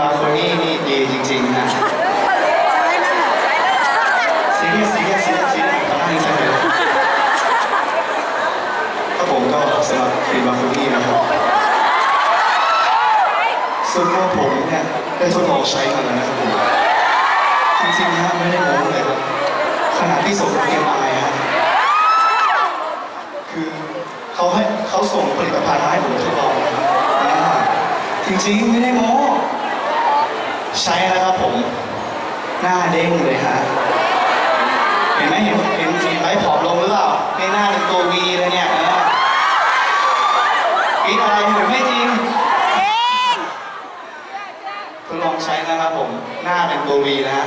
มาคนนี้นี่ดีจริงๆนะซีรีส์ซีรีส์ซีรีส์ซีรีส์ทำให้ฉันเลยก็ผมก็สำหรับฟิล์มมาคนนี้นะครับซึ่งว่าผมเนี่ยได้ทดลองใช้มันแล้วนะครับผมจริงๆนะไม่ได้โม้เลยขนาดที่ส่งเอ็มไอฮะคือเขาให้เขาส่งผลิตภัณฑ์มาให้ผมทดลองนะจริงๆไม่ได้โม้ ใช้แล้วครับผม หน้าเด้งเลยฮะเห็นไหมเห็นเห็นเห็นไหมผอมลงหรือเปล่าในหน้าเป็นตัววีเลยเนี่ยกินอะไรหรือไม่จริงทดลองใช้นะครับผมหน้าเป็นตัววีนะฮะ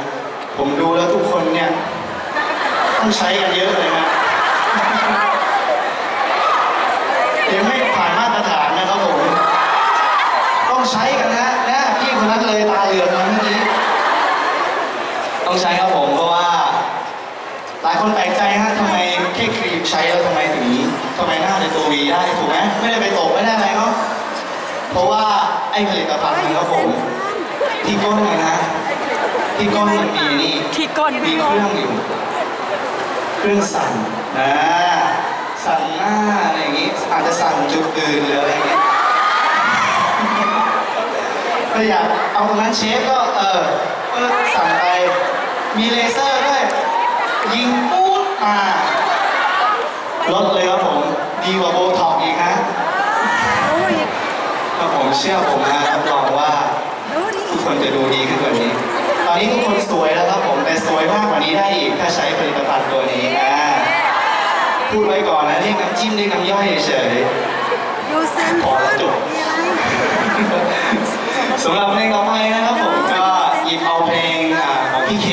ผมดูแล้วทุกคนเนี่ยต้องใช้กันเยอะเลยฮะยังไม่ผ่านมาตรฐานนะครับผม ต้องใช้กันนะนะพี่คนนั้นเลยตาเหลือกมาเมื่อกี้ ต้องใช้ครับผมเพราะว่า หลายคนแปลกใจฮะทำไมแค่ครีมใช้แล้วทำไมถึ งทำไมหน้าเป็นตัววีได้ถูกไหมไม่ได้ไปตกไม่ได้อะไรเนาะเพราะว่าไอ้ผลิตภัณฑ์นะครับผมที่ก้นเนี่ยนะที่ก้นมันมีนี่ที่ก้นมีเครื่องอยู่ เครื่องสั่นนะสั่นหน้าอะไรอย่างงี้อาจจะสั่นจุดอื่นหรืออะไรอย่างเงี้ยถ้าอยากเอาตรงนั้นเชฟก็เออเออสั่นไปมีเลเซอร์ด้วยยิงปูดมาลดเลย ครับผมดีกว่าโบท็อกซ์อีกฮะโอ้ยครับผมเชื่อผมนะรับรองว่าดูดิทุกคนจะดูดีขึ้นกว่านี้ ตอนนี้ทุกคนสวยแล้วครับผมแต่สวยมากกว่านี้ได้อีกถ้าใช้ผลิตภัณฑ์ตัวนี้นะพูดไว้ก่อนนะเรียกน้ำจิ้มเรียกน้ำย่อยเฉยดูเส้นพอแล้วจบมีอะไรสำหรับเพลงต่อไปนะครับผมก็หยิบเอาเพลงอ่าของพี่เค